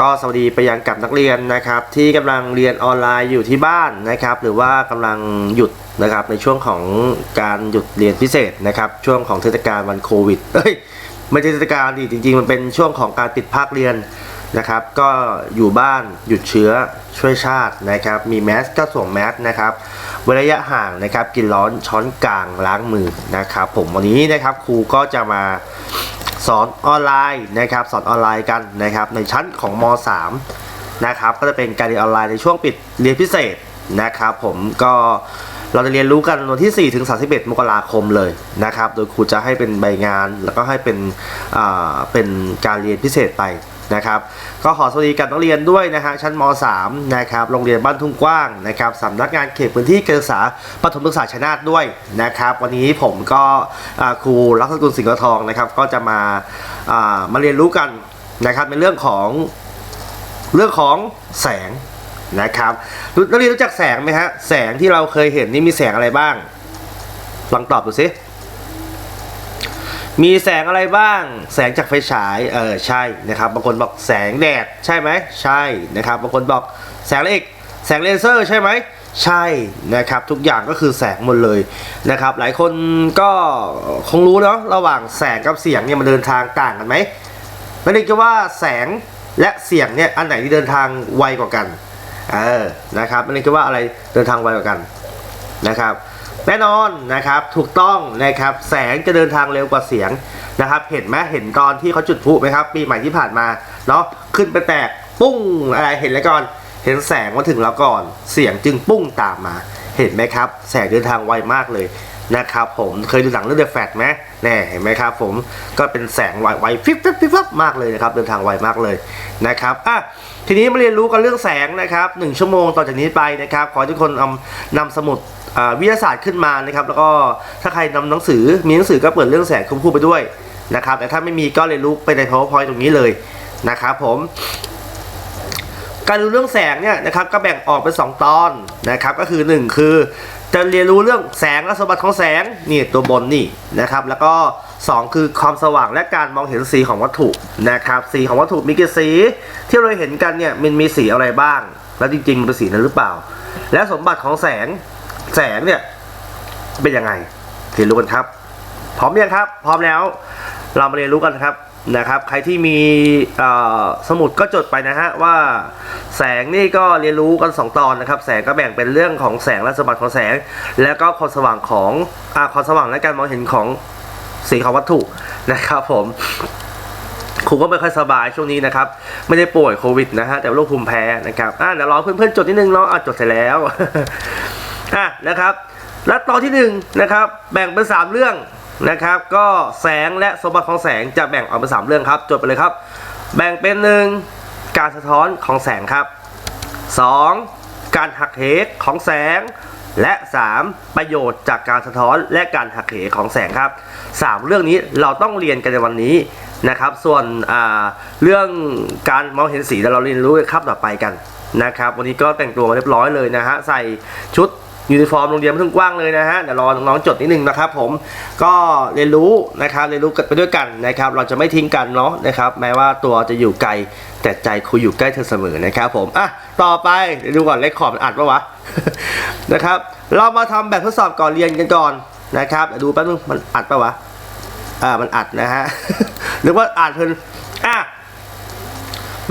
ก็สวัสดีไปยังกับนักเรียนนะครับ ที่กำลังเรียนออนไลน์อยู่ที่บ้านนะครับ หรือว่ากำลังหยุดนะครับในช่วงของการหยุดเรียนพิเศษนะครับ ช่วงของเทศกาลวันโควิดเอ้ยไม่ใช่เทศกาลดิจริง ๆ มันเป็นช่วงของการปิดภาคเรียนนะครับ ก็อยู่บ้านหยุดเชื้อช่วยชาตินะครับ มีแมสก็สวมแมสนะครับเว้นระยะห่างนะครับ กินร้อนช้อนกลางล้างมือนะครับ ผมวันนี้นะครับครูก็จะมา สอนออนไลน์นะครับสอนออนไลน์กันนะครับในชั้นของม .3 นะครับก็จะเป็นการเรียนออนไลน์ในช่วงปิดเรียนพิเศษนะครับผมก็เราจะเรียนรู้กันวันที่ 4 ถึง 31 มกราคมเลยนะครับ โดยครูจะให้เป็นใบงานแล้วก็ให้เป็นอ่าเป็นการเรียนพิเศษไป นะครับก็ขอสวัสดีกับนักเรียนด้วยนะฮะชั้นม .3 นะครับโรงเรียนบ้านทุ่งกว้างนะครับสำนักงานเขตพื้นที่การศึกษาปฐมศึกษาชนาทด้วยนะครับ วันนี้ผมก็ครูรักษกุลสิงห์ทองนะครับ ก็จะมาามาเรียนรู้กันนะครับในเรื่องของเรื่องของแสงนะครับนักเรียนรู้จักแสงไหมฮะแสงที่เราเคยเห็นนี่มีแสงอะไรบ้างลองตอบดูสิ มีแสงอะไรบ้าง แสงจากไฟฉาย เออใช่นะครับ บางคนบอกแสงแดดใช่ไหม ใช่นะครับ บางคนบอกแสงอะไรอีก แสงเลเซอร์ใช่ไหม ใช่นะครับ ทุกอย่างก็คือแสงหมดเลยนะครับ หลายคนก็คงรู้เนาะ ระหว่างแสงกับเสียงเนี่ยมันเดินทางต่างกันไหมไม่ได้คิดว่าแสงและเสียงเนี่ยอันไหนที่เดินทางไวกว่ากัน เออ นะครับไม่ได้คิดว่าอะไรเดินทางไวกว่ากันนะครับ แน่นอนนะครับถูกต้องนะครับแสงจะเดินทางเร็วกว่าเสียงนะครับ เห็นไหมเห็นตอนที่เขาจุดพลุไหมครับปีใหม่ที่ผ่านมาเนาะขึ้นไปแตกปุ้งอะไรเห็นแล้วก่อน เห็นแสงมาถึงแล้วก่อน เสียงจึงปุ้งตามมา เห็นไหมครับ แสงเดินทางไวมากเลย นะครับผมเคยดูหนังเรื่องเดอะแฟตไหมแน่เห็นไหมครับผมก็เป็นแสงไวไวฟิบฟิบฟิบฟบมากเลยนะครับเดินทางไวมากเลยนะครับอะทีนี้มาเรียนรู้กันเรื่องแสงนะครับหนึ่งชั่วโมงต่อจากนี้ไปนะครับ ขอทุกคนเอานำสมุดวิทยาศาสตร์ขึ้นมานะครับ แล้วก็ถ้าใครนำหนังสือมีหนังสือก็เปิดเรื่องแสงคุ้มคู่ไปด้วยนะครับ แต่ถ้าไม่มีก็เรียนรู้ไปใน powerpoint ตรงนี้เลยนะครับผมการรู้เรื่องแสงเนี่ยนะครับก็แบ่งออกเป็น 2 ตอนนะครับก็คือ 1 คือ จะเรียนรู้เรื่องแสงและสมบัติของแสงนี่ตัวบนนี่นะครับ แล้วก็ 2 คือความสว่างและการมองเห็นสีของวัตถุนะครับ สีของวัตถุมีกี่สี ที่เราเห็นกันเนี่ยมันมีสีอะไรบ้าง แล้วจริงๆมันเป็นสีนั้นหรือเปล่า และสมบัติของแสงแสงเนี่ยเป็นยังไงเรียนรู้กันครับ พร้อมยังครับ พร้อมแล้ว เรามาเรียนรู้กันครับ นะครับ ใครที่มีสมุดก็จดไปนะฮะว่าแสงนี่ก็เรียนรู้กัน 2 ตอนนะครับ แสงก็แบ่งเป็นเรื่องของแสงและสมบัติของแสง แล้วก็ความสว่างของอความสว่างและการมองเห็นของสีของวัตถุนะครับผมครูก็ไม่ค่อยสบายช่วงนี้นะครับ ไม่ได้ป่วยโควิดนะฮะแต่โรคภูมิแพ้นะครับอ่าเดี๋ยวรอเพื่อนๆจดนิดนึงเนาะอะจดเสร็จแล้วอะนะครับ และตอนที่หนึ่งนะครับแบ่งเป็นสามเรื่อง นะครับ ก็แสงและสมบัติของแสงจะแบ่งออกเป็นสามเรื่องครับ จดไปเลยครับ แบ่งเป็นหนึ่งการสะท้อนของแสงครับสองการหักเหของแสง และ 3 ประโยชน์จากการสะท้อนและการหักเหของแสงครับ 3 เรื่องนี้เราต้องเรียนกันในวันนี้นะครับ ส่วนเรื่องการมองเห็นสีเราเรียนรู้ในคาบต่อไปกันนะครับ วันนี้ก็แต่งตัวมาเรียบร้อยเลยนะฮะใส่ชุด ยูนิฟอร์มโรงเรียนทุ่งกว้างเลยนะฮะเดี๋ยวรอน้องๆจดนิดนึงนะครับผมก็เรียนรู้นะครับเรียนรู้กันไปด้วยกันนะครับ เราจะไม่ทิ้งกันเนาะนะครับ แม้ว่าตัวจะอยู่ไกลแต่ใจครูอยู่ใกล้เธอเสมอนะครับผมอะต่อไปเดี๋ยวดูก่อนเลคคอร์ดมันอัดปะวะนะครับ เรามาทำแบบทดสอบก่อนเรียนกันก่อนนะครับเดี๋ยวดูแป๊บนึงมันอัดปะวะอ่ามันอัดนะฮะหรือว่าอ่านเพลินอะ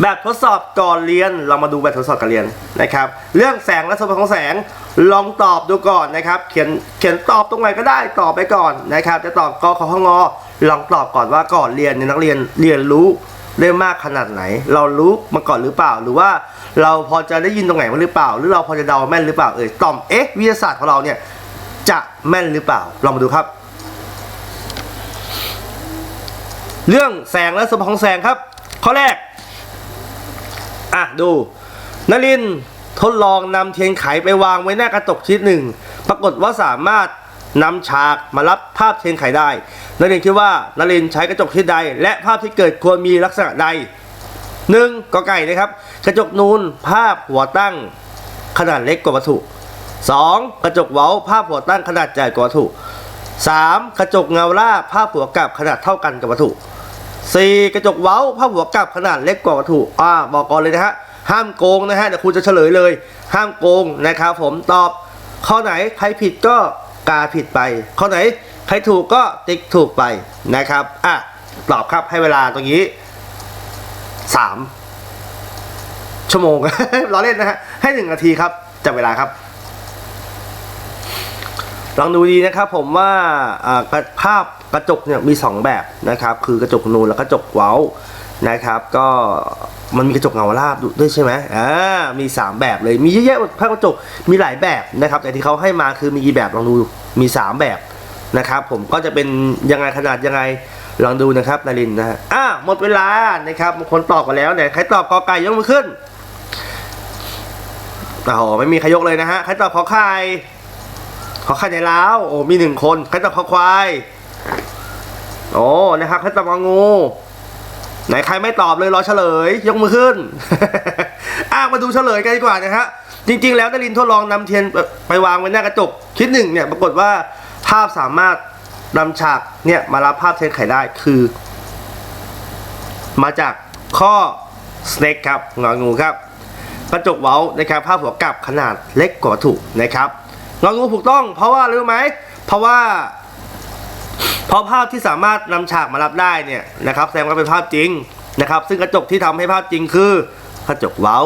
แบบทดสอบก่อนเรียนเรามาดูแบบทดสอบก่อนเรียนนะครับ เรื่องแสงและสมบัติของแสง ลองตอบดูก่อนนะครับ เขียนเขียนตอบตรงไหนก็ได้ตอบไปก่อนนะครับ จะตอบกขอขงอลองตอบก่อนว่าก่อนเรียนเนี่ยนักเรียนเรียนรู้ได้มากขนาดไหน เรารู้มาก่อนหรือเปล่า หรือว่าเราพอจะได้ยินตรงไหนมาหรือเปล่า หรือเราพอจะเดาแม่นหรือเปล่าเอ่ยตอบเอ๊ะวิทยาศาสตร์ของเราเนี่ยจะแม่นหรือเปล่าลองมาดูครับ เรื่องแสงและสมของแสงครับ ข้อแรกอะดูนลิน ทดลองนำเทียนไขไปวางไว้หน้ากระจกชิ้นหนึ่ง ปรากฏว่าสามารถนำฉากมารับภาพเทียนไขได้นลินทร์คิดว่านลินทร์ใช้กระจกชิ้นใด และภาพที่เกิดควรมีลักษณะใดหนึ่งกอไก่นะครับ กระจกนูนภาพหัวตั้งขนาดเล็กกว่าวัตถุ 2. กระจกเว้าภาพหัวตั้งขนาดใหญ่กว่าวัตถุ 3. กระจกเงาล่าภาพหัวกลับขนาดเท่ากันกับวัตถุ 4 กระจกเว้าผ้าหัวกลับขนาดเล็กกว่าวัตถุอ่าบอกก่อนเลยนะฮะ ห้ามโกงนะฮะเดี๋ยวครูจะเฉลยเลย ห้ามโกงนะครับผมตอบ ข้อไหนใครผิดก็กาผิดไป ข้อไหนใครถูกก็ติ๊กถูกไปนะครับอะตอบครับให้เวลาตรงนี้ 3 ชั่วโมงล้อเล่นนะฮะให้หนึ่งนาทีครับจับเวลาครับลองดูดีนะครับผมว่าภาพกระจกเนี่ยมี 2 แบบนะครับ คือกระจกนูนและกระจกเว้า นะครับ ก็มันมีกระจกเงาราบด้วยใช่ไหมอ่ามี 3 แบบเลยมีเยอะแยะภาพกระจกมีหลายแบบนะครับ แต่ที่เขาให้มาคือมีกี่แบบลองดูมี 3 แบบนะครับ ผมก็จะเป็นยังไงขนาดยังไงลองดูนะครับนารินนะฮะอ่าหมดเวลานะครับคนตอบกันแล้วเนี่ยใครตอบกอไก่ยกมือขึ้นโอ้โหไม่มีใครยกเลยนะฮะใครตอบขอไข่ขอไข่ในล้าวโอ้มีหนึ่งคนใครตอบขอควายโอ้นะครับใครตอบงองู ไหนใครไม่ตอบเลยรอเฉลย ยกมือขึ้นอะมาดูเฉลยกันดีกว่านะฮะ จริง ๆ แล้วนรินทดลองนำเทียนไปวางไว้หน้ากระจกชิ้นหนึ่งเนี่ยปรากฏว่าภาพสามารถนำฉากเนี่ยมารับภาพเทียนไขได้คือ มาจากข้อ snake ครับงองูครับ กระจกเว้านะครับภาพหัวกลับขนาดเล็กกว่าวัตถุนะครับงองูถูกต้อง เพราะว่ารู้ไหมเพราะว่า เพราะภาพที่สามารถนำฉากมารับได้เนี่ยนะครับแสดงว่าเป็นภาพจริงนะครับ ซึ่งกระจกที่ทำให้ภาพจริงคือกระจกเว้า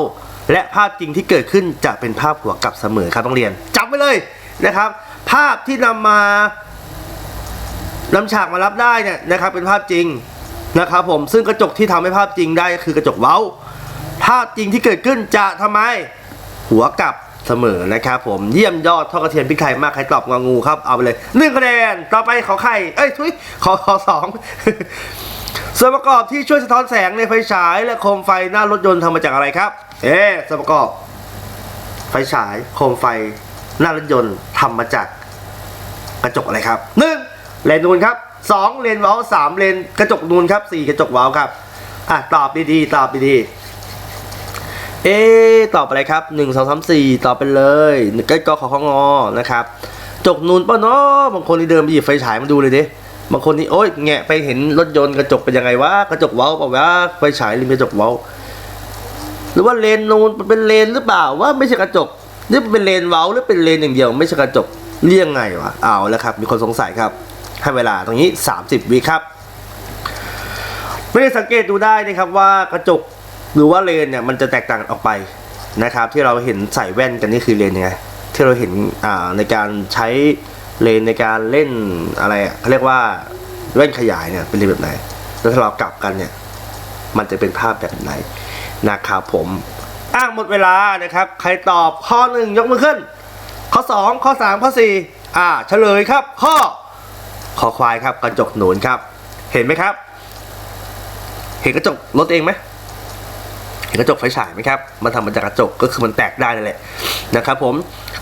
และภาพจริงที่เกิดขึ้นจะเป็นภาพหัวกลับเสมอครับต้องเรียนจำไว้เลยนะครับ ภาพที่นำมานำฉากมารับได้เนี่ยนะครับเป็นภาพจริงนะครับผมซึ่งกระจกที่ทำให้ภาพจริงได้ก็คือกระจกเว้า ภาพจริงที่เกิดขึ้นจะทำไมหัวกลับ เสมอนะครับผมเยี่ยมยอดทอดกระเทียมพริกไทยมากใครตอบงองูครับเอาไปเลยหนึ่งคะแนนต่อไปขอไข่เอ้ยทุยขอขอสองส่วนประกอบที่ช่วยสะท้อนแสงในไฟฉายและโคมไฟหน้ารถยนต์ทำมาจากอะไรครับ เอ๊ส่วนประกอบ ไฟฉายโคมไฟหน้ารถยนต์ทำมาจากกระจกอะไรครับหนึ่งเลนนูนครับสองเลนว้าสามเลนกระจกนูนครับสี่กระจกว้าครับอะตอบดีๆตอบดีๆ เอ๊ะตอบอะไรครับ 1 2 3 4 ตอบไปเลยใกล้กขอของอนะครับ จกนูนป่ะเนาะบางคนที่เดินไปหยิบไฟฉายมาดูเลยดิบางคนนี่โอ๊ยแงะไปเห็นรถยนต์กระจกเป็นยังไงวะกระจกเว้าเปล่าวะไฟฉายริมกระจกเว้า หรือว่าเลนนูนมันเป็นเลนหรือเปล่าว่าไม่ใช่กระจกนี่มันเป็นเลนเว้าหรือเป็นเลนอย่างเดียว ไม่ใช่กระจกเรียงไงวะเอาแล้วครับ มีคนสงสัยครับให้เวลาตรงนี้ 30วิครับไม่ได้สังเกตดูได้นะครับว่ากระจก หรือว่าเลนเนี่ยมันจะแตกต่างออกไปนะครับ ที่เราเห็นใส่แว่นกันนี่คือเลนยังไงที่เราเห็นอ่าในการใช้เลนในการเล่นอะไรอะเขาเรียกว่าแว่นขยายเนี่ยเป็นเลนแบบไหน แล้วถ้าเรากลับกันเนี่ยมันจะเป็นภาพแบบไหนนะครับผมอ้างหมดเวลานะครับ ใครตอบข้อหนึ่งยกมือขึ้น ข้อสองข้อสามข้อสี่อ่าเฉลยครับ ข้อขอควายครับกระจกหนุนครับ เห็นไหมครับ เห็นกระจกรถเองไหม กระจกไฟฉายไหมครับ มันทำมาจากกระจกก็คือมันแตกได้นั่นแหละนะครับผม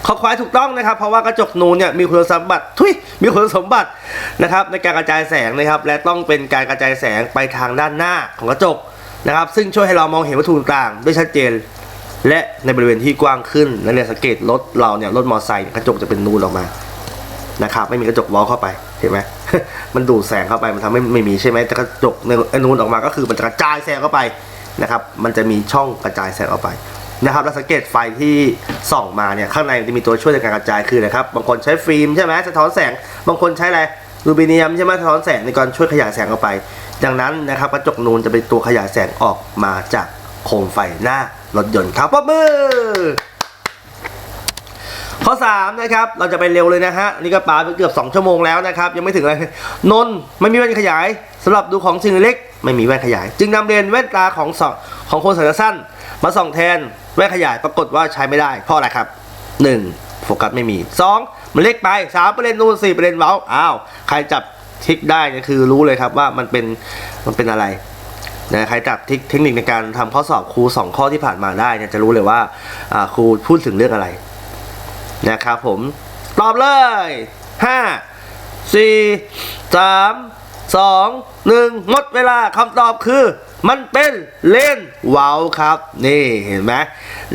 ข้อควายถูกต้องนะครับ เพราะว่ากระจกนูนเนี่ยมีคุณสมบัติทุยมีคุณสมบัตินะครับในการกระจายแสงนะครับ และต้องเป็นการกระจายแสงไปทางด้านหน้าของกระจกนะครับ ซึ่งช่วยให้เรามองเห็นวัตถุต่างๆได้ชัดเจน และในบริเวณที่กว้างขึ้นนั่นเนี่ยสังเกตรถเราเนี่ยรถมอเตอร์ไซค์กระจกจะเป็นนูนออกมานะครับไม่มีกระจกวอลเข้าไปเห็นไหมมันดูดแสงเข้าไปมันทำให้ไม่มีใช่ไหมแต่กระจกในไอ้นูนออกมาก็คือมันจะกระจายแสงเข้าไป นะครับ มันจะมีช่องกระจายแสงออกไปนะครับแล้วสังเกตไฟที่ส่องมาเนี่ยข้างในมันจะมีตัวช่วยในการกระจายคืออะครับบางคนใช้ฟิล์มใช่ไหมสะท้อนแสง บางคนใช้อะไรลูบิเนียมใช่ไหมสะท้อนแสงในการช่วยขยายแสงออกไป ดังนั้นนะครับกระจกนูนจะเป็นตัวขยายแสงออกมาจากโคมไฟหน้ารถยนต์ครับปรบมือข้อ3นะครับเราจะไปเร็วเลยนะฮะนี่ก็ปาไปเกือบ 2 ชั่วโมงแล้วนะครับ ยังไม่ถึงเลยนนไม่มีแว่นขยายสำหรับดูของสิ่งเล็ก ไม่มีแว่นขยาย จึงนำเลนส์แว่นตาของสองของคนสายตาสั้น มาส่องแทนแว่นขยายปรากฏว่าใช้ไม่ได้เพราะอะไรครับ 1. โฟกัสไม่มี 2. มันเล็กไป3ประเด็นนูน4ประเด็นเว้าอ้าวใครจับทิกได้เนี่ยคือรู้เลยครับว่ามันเป็นมันเป็นอะไรนะใครจับเทคเทคนิคในการทำข้อสอบครูสองข้อที่ผ่านมาได้เนี่ยจะรู้เลยว่าอ่าครูพูดถึงเรื่องอะไรนะครับผมตอบเลย 5 4 3 2 1หมดเวลาคำตอบคือ มันเป็นเลนเว้าครับนี่เห็นไหม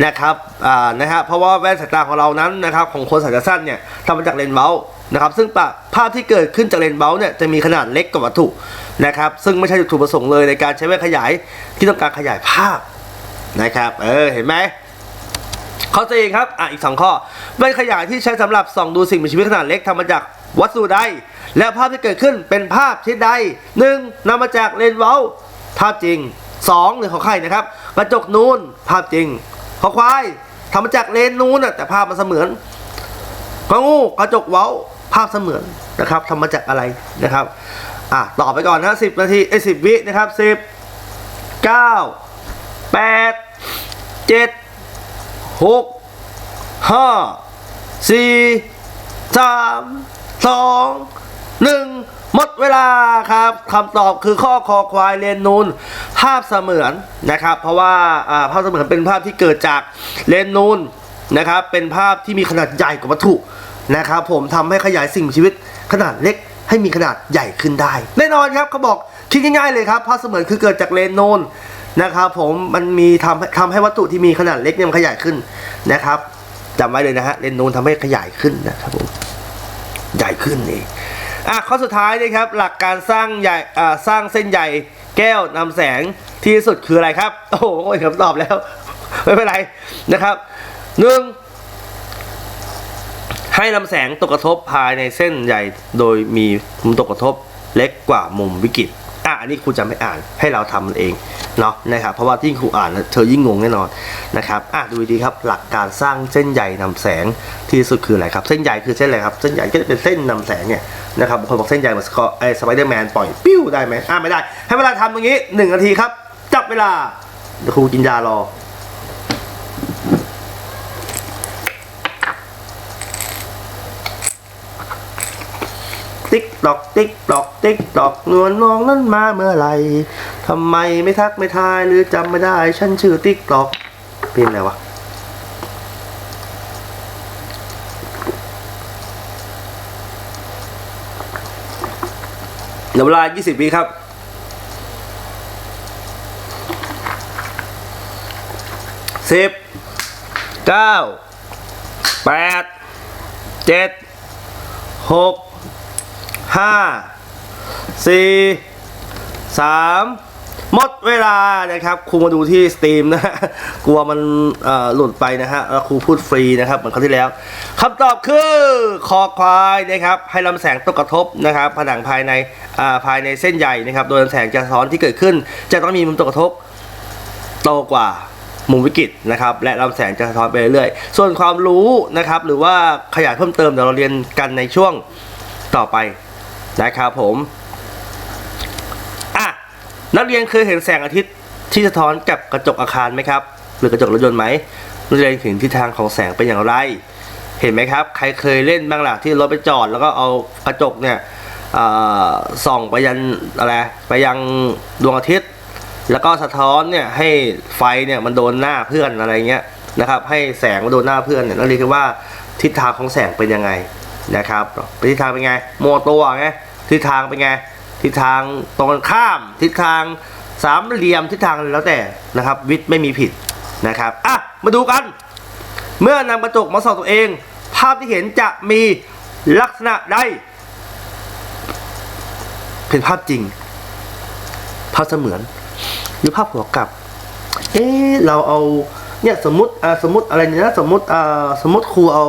นะครับอ่านะฮะเพราะว่าแว่นสายตาของเรานั้นนะครับของคนสายตาสั้นเนี่ยทำมาจากเลนเว้านะครับซึ่งปะภาพที่เกิดขึ้นจากเลนเว้าเนี่ยจะมีขนาดเล็กกว่าวัตถุนะครับซึ่งไม่ใช่จุดประสงค์เลยในการใช้แว่นขยายที่ต้องการขยายภาพนะครับเออเห็นไหมข้อสี่ครับอะอีกสองข้อแว่นขยายที่ใช้สำหรับส่องดูสิ่งมีชีวิตขนาดเล็กทำมาจากวัสดุใด และภาพที่เกิดขึ้นเป็นภาพชนิดใดหนึ่งนำมาจากเลนส์เว้าภาพจริงสองหรือของใครนะครับ กระจกนูนภาพจริงขอควายทำมาจากเลนส์นูนแต่ภาพมันเสมือนกงูกระจกเว้าภาพเสมือนนะครับทำมาจากอะไรนะครับอะต่อไปก่อนนะสิบนาทีเอ้สิบวินะครับสิบเก้าแปดเจ็ดหกห้าสี่สามสอง หนึ่งหมดเวลาครับคำตอบคือข้อคอควายเลนนูนภาพเสมือนนะครับ เพราะว่าภาพเสมือนเป็นภาพที่เกิดจากเลนนูนนะครับ เป็นภาพที่มีขนาดใหญ่กว่าวัตถุนะครับผมทำให้ขยายสิ่งมีชีวิตขนาดเล็กให้มีขนาดใหญ่ขึ้นได้ แน่นอนครับเขาบอกคิดง่ายๆเลยครับภาพเสมือนคือเกิดจากเลนนูนนะครับผมมันมีทำทำให้วัตถุที่มีขนาดเล็กเนี่ยมันขยายขึ้นนะครับจำไว้เลยนะฮะเลนนูนทำให้ขยายขึ้นนะครับผมใหญ่ขึ้นเอง อะข้อสุดท้ายนะครับหลักการสร้างใหญ่อ่าสร้างเส้นใหญ่แก้วนำแสงที่สุดคืออะไรครับ โอ้โหคำตอบแล้ว ไม่เป็นไรนะครับหนึ่งให้นำแสงตกกระทบภายในเส้นใหญ่โดยมีมุมตกกระทบเล็กกว่ามุมวิกฤตอะอันนี้ครูจะไม่อ่านให้เราทำมันเองเนาะนะครับเพราะว่ายิ่งครูอ่านเธอยิ่งงงแน่นอนนะครับอะดูดีครับหลักการสร้างเส้นใยนำแสงที่สุดคืออะไรครับ เส้นใยคือเส้นอะไรครับ เส้นใยก็จะเป็นเส้นนำแสงเนี่ย นะครับบางคนบอกเส้นใยเหมือนสกอไอสไปเดอร์แมนปล่อยปิ้วได้ไหมอะไม่ได้ ให้เวลาทำตรงนี้หนึ่งนาทีครับ จับเวลาเดี๋ยวครูกินยารอติ๊กตอกติ๊กตอกติ๊กตอกนวลน้องนั้นมาเมื่อไหร่ทำไมไม่ทักไม่ทายหรือจำไม่ได้ ฉันชื่อติ๊กตอกเพลงอะไรวะ เดี๋ยวเวลา 20วิครับ สิบ เก้า แปด เจ็ด หก ห้า สี่ สาม หมดเวลานะครับครูมาดูที่สตรีมนะฮะกลัวมันหลุดไปนะฮะแล้วครูพูดฟรีนะครับเหมือนคราวที่แล้วคำตอบคือคอควายนะครับให้ลำแสงตกกระทบนะครับผนังภายในอ่าภายในเส้นใหญ่นะครับ โดยลำแสงจะสะท้อนที่เกิดขึ้น จะต้องมีมุมตกกระทบโตกว่ามุมวิกฤตนะครับและลำแสงจะสะท้อนไปเรื่อยๆส่วนความรู้นะครับหรือว่าขยายเพิ่มเติมเดี๋ยวเราเรียนกันในช่วงต่อไปนะครับผม นักเรียนเคยเห็นแสงอาทิตย์ที่สะท้อนกับกระจกอาคารไหมครับ หรือกระจกรถยนต์ไหมนักเรียนเห็นทิศทางของแสงเป็นอย่างไร เห็นไหมครับ ใครเคยเล่นบ้างล่ะที่รถไปจอด แล้วก็เอากระจกเนี่ยส่องไปยันอะไรไปยังดวงอาทิตย์ แล้วก็สะท้อนเนี่ยให้ไฟเนี่ยมันโดนหน้าเพื่อนอะไรเงี้ยนะครับ ให้แสงมันโดนหน้าเพื่อนเนี่ยนั่นเรียกว่าทิศทางของแสงเป็นยังไงนะครับเป็นทิศทางเป็นไงโมตัวไงทิศทางเป็นไง ทิศทางตรงกันข้าม ทิศทางสามเหลี่ยมทิศทางแล้วแต่นะครับ วิทย์ไม่มีผิดนะครับอะมาดูกัน เมื่อนำกระจกมาส่องตัวเอง ภาพที่เห็นจะมีลักษณะใดเป็นภาพจริง ภาพเสมือน หรือภาพหัวกลับ เอ๊เราเอาเนี่ยสมมติอ่าสมมติอะไรเนี่ยนะสมมติอ่าสมมติครูเอา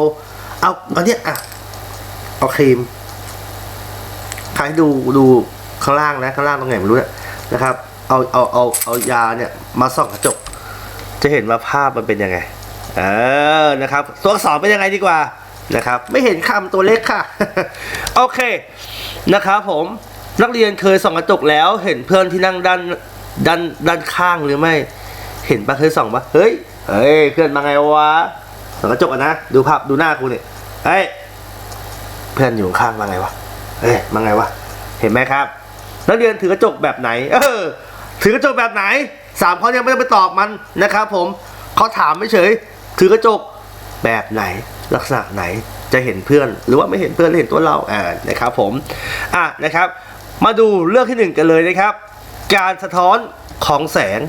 เอาเอาเนี่ยอะเอาครีมใครดูดู ข้างล่างนะข้างล่างตรงไหนไม่รู้เนี่ยนะครับ เอาเอาเอาเอายาเนี่ยมาส่องกระจก จะเห็นว่าภาพมันเป็นยังไง เออนะครับตัวอักษรเป็นยังไงดีกว่านะครับ ไม่เห็นคำตัวเล็กค่ะ โอเคนะครับผมนักเรียนเคยส่องกระจกแล้ว เห็นเพื่อนที่นั่งด้านด้านด้านข้างหรือไม่ เห็นปะเคยส่องปะเฮ้ยเฮ้ยเพื่อนมาไงวะส่องกระจกอะนะดูภาพดูหน้ากูเนี่ยเฮ้ยเพื่อนอยู่ข้างมาไงวะเฮ้ยมาไงวะเห็นไหมครับ นักเรียนถือกระจกแบบไหน เออ ถือกระจกแบบไหนสามข้อยังไม่ต้องไปตอบมันนะครับผมเขาถามไม่เฉย ถือกระจกแบบไหน ลักษณะไหนจะเห็นเพื่อน หรือว่าไม่เห็นเพื่อนเห็นตัวเราอ่านะครับผมอะนะครับ มาดูเรื่องที่หนึ่งกันเลยนะครับ การสะท้อนของแสง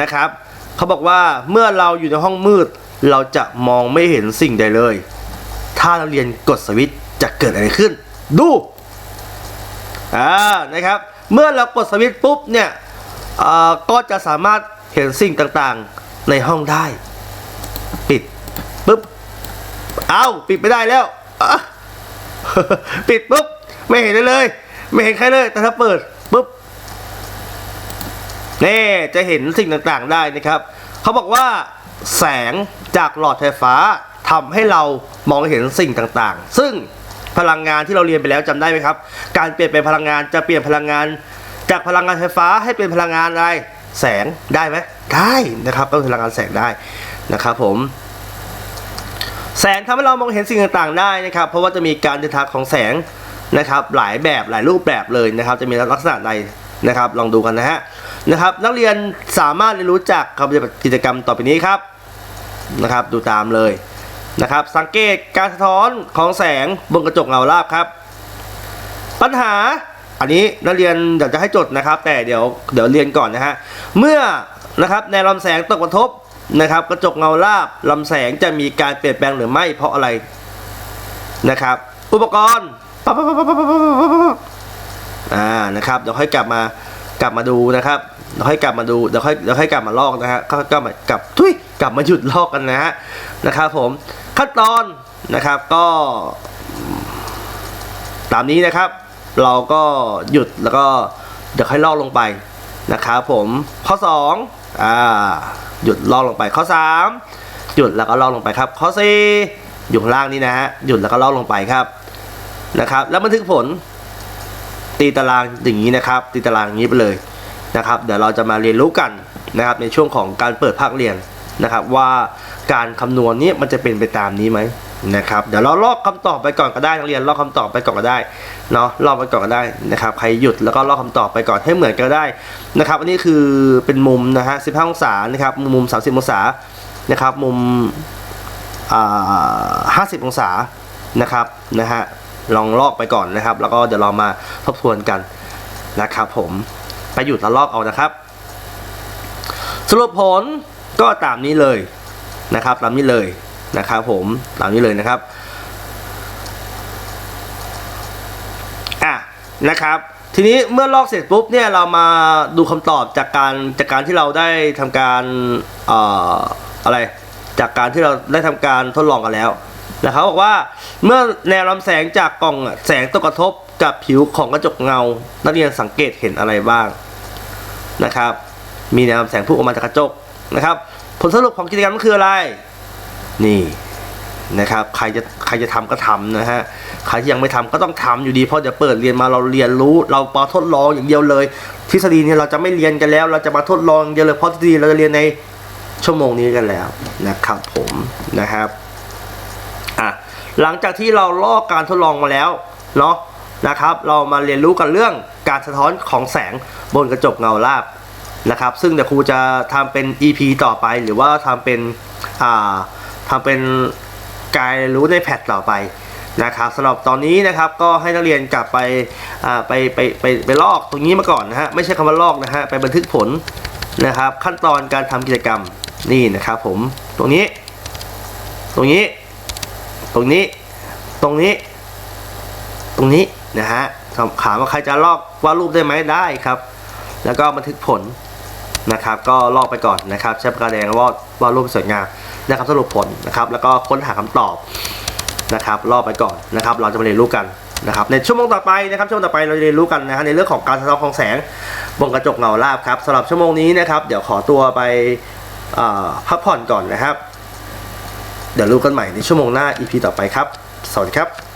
นะครับเขาบอกว่าเมื่อเราอยู่ในห้องมืด เราจะมองไม่เห็นสิ่งใดเลย ถ้าเราเรียนกดสวิตช์จะเกิดอะไรขึ้น ดู อ่านะครับ เมื่อเรากดสวิตช์ปุ๊บเนี่ยก็จะสามารถเห็นสิ่งต่างๆในห้องได้ ปิดปุ๊บเอาปิดไม่ได้แล้วปิดปุ๊บไม่เห็นเลยเลย ไม่เห็นใครเลย แต่ถ้าเปิดปุ๊บนี่จะเห็นสิ่งต่างๆได้นะครับ เขาบอกว่าแสงจากหลอดไฟฟ้าทำให้เรามองเห็นสิ่งต่างๆ ซึ่ง พลังงานที่เราเรียนไปแล้วจำได้ไหมครับ การเปลี่ยนเป็นพลังงานจะเปลี่ยนพลังงาน จากพลังงานไฟฟ้าให้เป็นพลังงานอะไรแสงได้ไหมได้นะครับก็พลังงานแสงได้นะครับผมแสงทำให้เรามองเห็นสิ่งต่างๆได้นะครับ เพราะว่าจะมีการเดินทางของแสงนะครับ หลายแบบหลายรูปแบบเลยนะครับ จะมีลักษณะใดนะครับ ลองดูกันนะฮะนะครับ นักเรียนสามารถเรียนรู้จากกิจกรรมต่อไปนี้ครับนะครับ ดูตามเลย นะครับ สังเกตการสะท้อนของแสงบนกระจกเงาราบครับ ปัญหาอันนี้นักเรียนอยากจะให้จดนะครับ แต่เดี๋ยวเดี๋ยวเรียนก่อนนะฮะเมื่อนะครับในลำแสงตกกระทบนะครับ กระจกเงาราบลำแสงจะมีการเปลี่ยนแปลงหรือไม่เพราะอะไรนะครับ อุปกรณ์ปั๊บปั๊บปั๊บปั๊บปั๊บอ่านะครับเดี๋ยวค่อยกลับมากลับมาดูนะครับเดี๋ยวค่อยกลับมาดูเดี๋ยวค่อยเดี๋ยวค่อยกลับมาลอกนะฮะก็กลับมากลับทุยกลับมาหยุดลอกกันนะฮะนะครับผม ขั้นตอนนะครับก็ตามนี้นะครับ เราก็หยุดแล้วก็เดี๋ยวค่อยลอกลงไปนะครับผมข้อ2อ่าหยุดลอกลงไปข้อ 3 หยุดแล้วก็ลอกลงไปครับ ข้อ 4 อยู่ข้างล่างนี้นะฮะหยุดแล้วก็ลอกลงไปครับนะครับ แล้วบันทึกผล ตีตารางอย่างนี้นะครับ ตีตารางอย่างนี้ไปเลยนะครับ เดี๋ยวเราจะมาเรียนรู้กันนะครับในช่วงของการเปิดภาคเรียนนะครับว่า การคำนวณนี้มันจะเป็นไปตามนี้ไหมนะครับเดี๋ยวเราลอกคำตอบไปก่อนก็ได้นักเรียนลอกคำตอบไปก่อนก็ได้เนาะลอกไปก่อนก็ได้นะครับใครหยุดแล้วก็ลอกคำตอบไปก่อนให้เหมือนกันก็ได้นะครับอันนี้คือเป็นมุมนะฮะ15องศานะครับมุม30องศานะครับมุมอ่า50องศานะครับนะฮะลองลอกไปก่อนนะครับ แล้วก็เดี๋ยวเรามาทบทวนกันนะครับผมไปหยุดแล้วลอกเอานะครับ สรุปผลก็ตามนี้เลย นะครับตามนี้เลยนะครับผมตามนี้เลยนะครับอะนะครับ ทีนี้เมื่อลอกเสร็จปุ๊บเนี่ยเรามาดูคำตอบจากการจากการที่เราได้ทำการเอ่ออะไร จากการที่เราได้ทำการทดลองกันแล้วนะครับบอกว่าเมื่อแนวลำแสงจากกล่องแสงตกกระทบกับผิวของกระจกเงา นักเรียนสังเกตเห็นอะไรบ้างนะครับ มีแนวลำแสงพุ่งออกมาจากกระจกนะครับ ผลสรุปของกิจกรรมก็คืออะไร นี่นะครับใครจะใครจะทำก็ทำนะฮะใครที่ยังไม่ทำก็ต้องทำอยู่ดีเพราะจะเปิดเรียนมาเราเรียนรู้ เรามาทดลองอย่างเดียวเลย ทฤษฎีเนี่ยเราจะไม่เรียนกันแล้ว เราจะมาทดลองอย่างเดียวเลยเพราะทฤษฎีเราจะเรียนในชั่วโมงนี้กันแล้วนะครับผมนะครับอะหลังจากที่เราลอกการทดลองมาแล้วเนาะนะครับ เรามาเรียนรู้กันเรื่องการสะท้อนของแสงบนกระจกเงาราบ นะครับ ซึ่งเดี๋ยวครูจะทำเป็น EP ต่อไป หรือว่าทำเป็นอ่าทำเป็นการรู้ในแพทต่อไปนะครับสำหรับตอนนี้นะครับก็ให้นักเรียนกลับไปไปไปไปไปลอกตรงนี้มาก่อนนะฮะไม่ใช่คำว่าลอกนะฮะไปบันทึกผลนะครับ ขั้นตอนการทำกิจกรรมนี่นะครับผมตรงนี้ ตรงนี้ ตรงนี้ตรงนี้ ตรงนี้นะฮะถามว่าใครจะลอกวาดรูปได้ไหมได้ครับ แล้วก็บันทึกผล นะครับก็ลอกไปก่อนนะครับใช้ปากกาแดงวาดวาดรูปสวยงามนะครับสรุปผลนะครับแล้วก็ค้นหาคำตอบนะครับลอกไปก่อนนะครับเราจะมาเรียนรู้กันนะครับในชั่วโมงต่อไปนะครับชั่วโมงต่อไปเราจะเรียนรู้กันนะฮะในเรื่องของการสะท้อนของแสงบนกระจกเงาราบครับสำหรับชั่วโมงนี้นะครับเดี๋ยวขอตัวไปพักผ่อนก่อนนะครับ เดี๋ยวรู้กันใหม่ในชั่วโมงหน้า EP ต่อไปครับ สวัสดีครับ